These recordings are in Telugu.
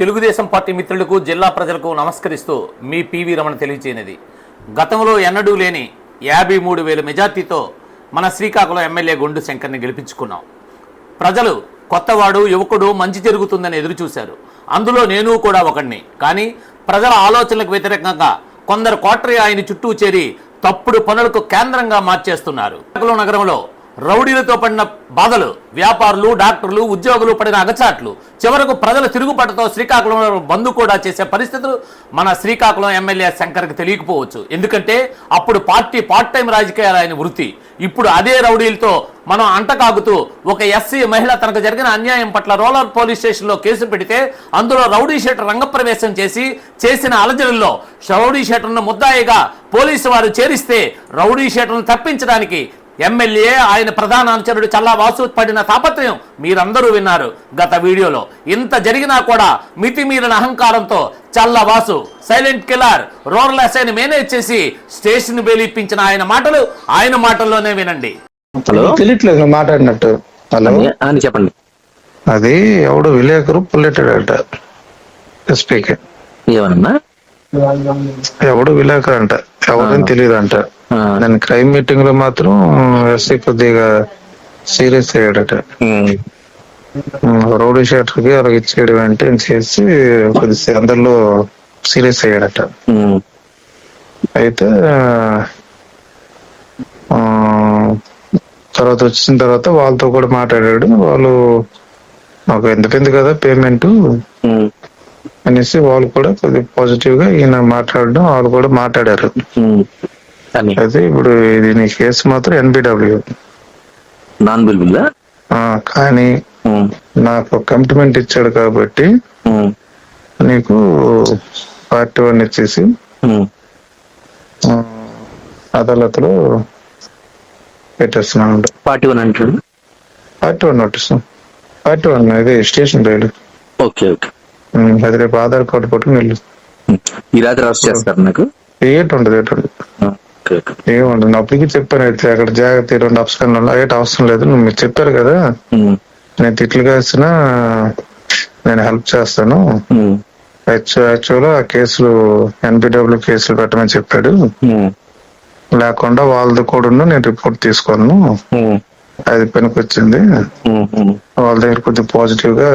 తెలుగుదేశం పార్టీ మిత్రులకు జిల్లా ప్రజలకు నమస్కరిస్తూ మీ పివి రమణ తెలియచేయనిది. గతంలో ఎన్నడూ లేని యాభై మూడు వేల మెజార్టీతో మన శ్రీకాకుళం ఎమ్మెల్యే గొండు శంకర్ని గెలిపించుకున్నాం. ప్రజలు కొత్తవాడు యువకుడు మంచి జరుగుతుందని ఎదురుచూశారు అందులో నేను కూడా ఒకడిని కానీ ప్రజల ఆలోచనలకు వ్యతిరేకంగా కొందరు కోటరి ఆయన చుట్టూ చేరి తప్పుడు పనులకు కేంద్రంగా మార్చేస్తున్నారు. నగరంలో రౌడీలతో పడిన బాధలు వ్యాపారులు డాక్టర్లు ఉద్యోగులు పడిన అగచాట్లు చివరకు ప్రజల తిరుగుబాటుతో శ్రీకాకుళంలో బంధు కూడా చేసే పరిస్థితులు మన శ్రీకాకుళం ఎమ్మెల్యే శంకర్కి తెలియకపోవచ్చు. ఎందుకంటే అప్పుడు పార్టీ పార్ట్ టైం రాజకీయాలు ఆయన వృత్తి. ఇప్పుడు అదే రౌడీలతో మనం అంటకాగుతూ ఒక ఎస్సీ మహిళ తనకు జరిగిన అన్యాయం పట్ల రోలర్ పోలీస్ స్టేషన్లో కేసు పెడితే అందులో రౌడీ షేటర్ రంగప్రవేశం చేసి చేసిన అలజడుల్లో రౌడీ షేటర్ను ముద్దాయిగా పోలీసు వారు చేరిస్తే రౌడీ షేటర్ను తప్పించడానికి ఎమ్మెల్యే ఆయన ప్రధాన అనుచరుడు చల్లా వాసు పడిన తాపత్రయం మీరందరూ విన్నారు గత వీడియోలో. ఇంత జరిగినా కూడా మితిమీరిన అహంకారంతో Challa Vasu silent killer rural ఎస్ఐని మేనేజ్ చేసి స్టేషన్ బెలిపించిన ఆయన మాటలు ఆయన మాటల్లోనే వినండి. హలో? తెలియట్లేదు నువ్వు మాట్లాడినట్టు. హలో? అని- చెప్పండి. అది ఎవడు విలేకరు పుల్లెట్టాడట ఎస్పీకి. ఏమన్నా ఎవడు విలేకరు అంట ఎవరని తెలియదు అంట. నేను క్రైమ్ మీటింగ్లో మాత్రం ఎస్పీ కొద్దిగా సీరియస్ అయ్యాడట. రౌడీ షీటర్కి అలా ఇచ్చేయడం అంటే చేసి కొద్దిగా అందరిలో సీరియస్ అయ్యాడట. అయితే తర్వాత వచ్చిన తర్వాత వాళ్ళతో కూడా మాట్లాడాడు. వాళ్ళు మాకు ఎంత ఉంది కదా పేమెంట్? అనేసి వాళ్ళు కూడా కొద్దిగా పాజిటివ్గా ఈయన మాట్లాడడం వాళ్ళు కూడా మాట్లాడారు. అని అయితే ఇప్పుడు ఇది నీ కేసు మాత్రం ఎన్బిడబ్ల్యూ నాన్ బిల్బుల్ కానీ నాకు కమిట్మెంట్ ఇచ్చాడు కాబట్టి నీకు పార్టీ వన్ ఇచ్చేసి అదాలత్లో పెట్టేస్తున్నాను పార్టీ వన్ అంటాడు party one notice. Party one ఇది స్టేషన్ రైలు. Okay okay. అది రేపు ఆధార్ కార్డు పట్టుకుని వెళ్ళు. ఈ రాత్రి చేస్తారు నాకు. ఏటి ఉండదు ఏటి ఉండదు. ఏముండదు అప్పటికి చెప్పాను అయితే అక్కడ జాగ్రత్త రెండు అప్స్కన్లు ఏటి అవసరం లేదు. నువ్వు మీరు చెప్పారు కదా. నేను తిట్లు కాసిన నేను హెల్ప్ చేస్తాను. యాక్చువల్ ఆ కేసులు ఎన్బిడబ్ల్యూ కేసులు పెట్టమని చెప్పాడు. లేకుండా వాళ్ళది కూడా నేను రిపోర్ట్ తీసుకోను. అది పనికి వచ్చింది. వాళ్ళ దగ్గర కొద్దిగా పాజిటివ్గా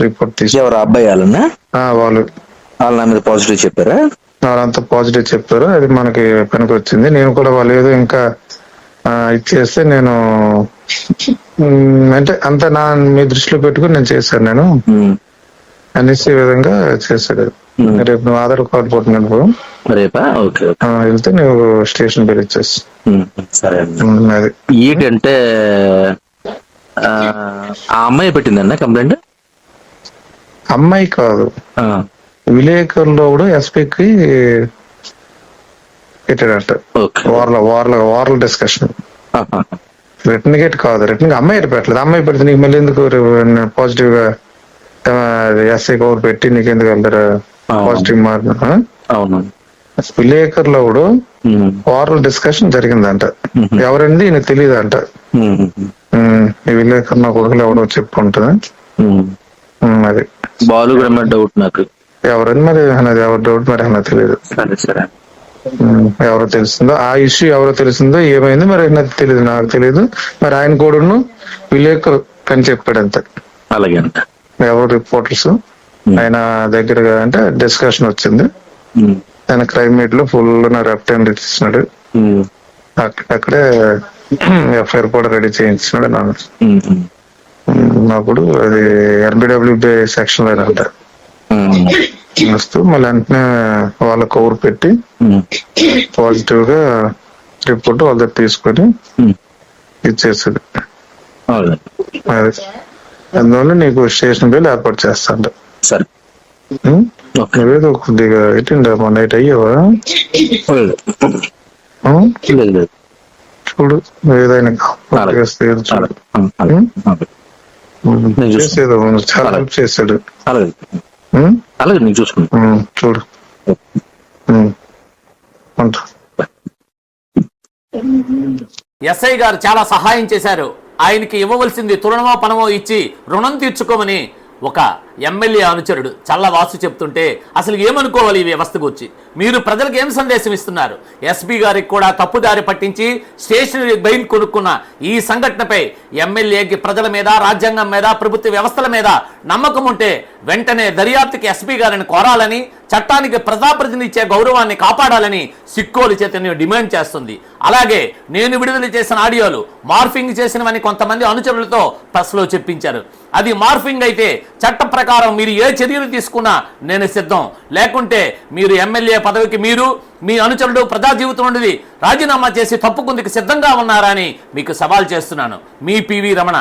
రిపోర్ట్ తీసు ఎవరు? అబ్బాయి వాళ్ళు. వాళ్ళు నా మీద పాజిటివ్ చెప్పారా? వాళ్ళంతా పాజిటివ్ చెప్పారు. అది మనకి పనికి వచ్చింది నేను కూడా వాళ్ళు ఏదో ఇంకా ఇచ్చేస్తే నేను అంటే అంత నా మీ దృష్టిలో పెట్టుకుని నేను చేశాను నేను. అనేసి విధంగా చేశాడు. రేపు నువ్వు ఆధార్ కార్డు పట్టుకున్నాను రేపా? ఓకే వెళ్తే నువ్వు స్టేషన్ బిల్ ఇచ్చేసి. సరే అది. ఏంటంటే ఆ అమ్మాయి పెట్టిందన్న కంప్లైంట్? అమ్మాయి కాదు. విలేకరులో కూడా ఎస్పీకి పెట్టాడంట. వార్ల వార్ల వార్ల డిస్కషన్. రిటర్న్ గేట్ కాదు రిటర్న్ అమ్మాయి పెట్టలేదు. అమ్మాయి పెడితే నీకు మళ్ళీ ఎందుకు పాజిటివ్గా ఎస్ఐ కవర్ పెట్టి నీకు ఎందుకు వెళ్తారు. పాజిటివ్ మార్క్ అవును. విలేకరులో కూడా ఉమ్, వారల్ డిస్కషన్ జరిగిందంట. ఎవరండి ఈయన తెలియదు అంట ఈ విలేకరు నా కొడుకులు ఎవడో. ఉమ్, అది. బాలు కూడా డౌట్ నాకు? ఎవరని మరి అన్నది ఎవరి డౌట్ మరి అన్నది తెలియదు ఎవరో తెలిసిందో ఆ ఇష్యూ ఎవరో తెలిసిందో ఏమైంది మరి నాకు తెలియదు నాకు తెలియదు మరి ఆయన కూడాను విలేకరు అని చెప్పాడు అంతే అలాగే ఎవరు రిపోర్టర్స్ ఆయన దగ్గరగా అంటే డిస్కషన్ వచ్చింది. ఆయన క్రైమ్ మీట్లో ఫుల్ నా రెప్టైన్ ఇచ్చినాడు ఉమ్, అక్క- అక్కడే ఎఫ్ఐఆర్ కూడా రెడీ చేయించినాడు ఉమ్, అప్పుడు అది ఎన్బిడబ్ల్యూబి సెక్షన్లో అంట ఉమ్, వస్తూ మళ్ళీ వెంటనే వాళ్ళ కవర్ పెట్టి పాజిటివ్గా రిపోర్ట్ వాళ్ళ దగ్గర తీసుకొని అవును. అది. అందువల్ల నీకు స్టేషన్ బిల్ ఏర్పాటు చేస్తాడు సరే. నువ్వేదో కొద్దిగా ఎట్టిండా మొన్న నైట్ అయ్యావా? చూడు ఏదైనా. చేసేదో. చాలా హెల్ప్ చేశాడు అలాగే నేను చూసుకుంటా. చూడు. ఎస్ఐ గారు చాలా సహాయం చేశారు. ఆయనకి ఇవ్వవలసింది తురణమో పనమో ఇచ్చి రుణం తీర్చుకోమని ఒక ఎమ్మెల్యే అనుచరుడు చల్లవాసు చెప్తుంటే అసలు ఏమనుకోవాలి ఈ వ్యవస్థ గురించి? మీరు ప్రజలకు ఏం సందేశం ఇస్తున్నారు? ఎస్పీ గారికి కూడా తప్పుదారి పట్టించి స్టేషనరీ బెయిల్ కొనుక్కున్న ఈ సంఘటనపై ఎమ్మెల్యేకి ప్రజల మీద రాజ్యాంగం మీద ప్రభుత్వ వ్యవస్థల మీద నమ్మకం ఉంటే వెంటనే దర్యాప్తుకి ఎస్పీ గారిని కోరాలని చట్టానికి ప్రజాప్రతినిధి ఇచ్చే గౌరవాన్ని కాపాడాలని సిక్కోలు చైతన్యం డిమాండ్ చేస్తుంది. అలాగే నేను విడుదల చేసిన ఆడియోలు మార్ఫింగ్ చేసినవని కొంతమంది అనుచరులతో ప్రెస్లో చెప్పించారు. అది మార్ఫింగ్ అయితే చట్ట ప్రకారం మీరు ఏ చర్యలు తీసుకున్నా నేను సిద్ధం. లేకుంటే మీరు ఎమ్మెల్యే పదవికి మీరు మీ అనుచరుడు ప్రజా జీవితం నుండి రాజీనామా చేసి తప్పుకుందుకు సిద్ధంగా ఉన్నారని మీకు సవాల్ చేస్తున్నాను. మీ పివి రమణ.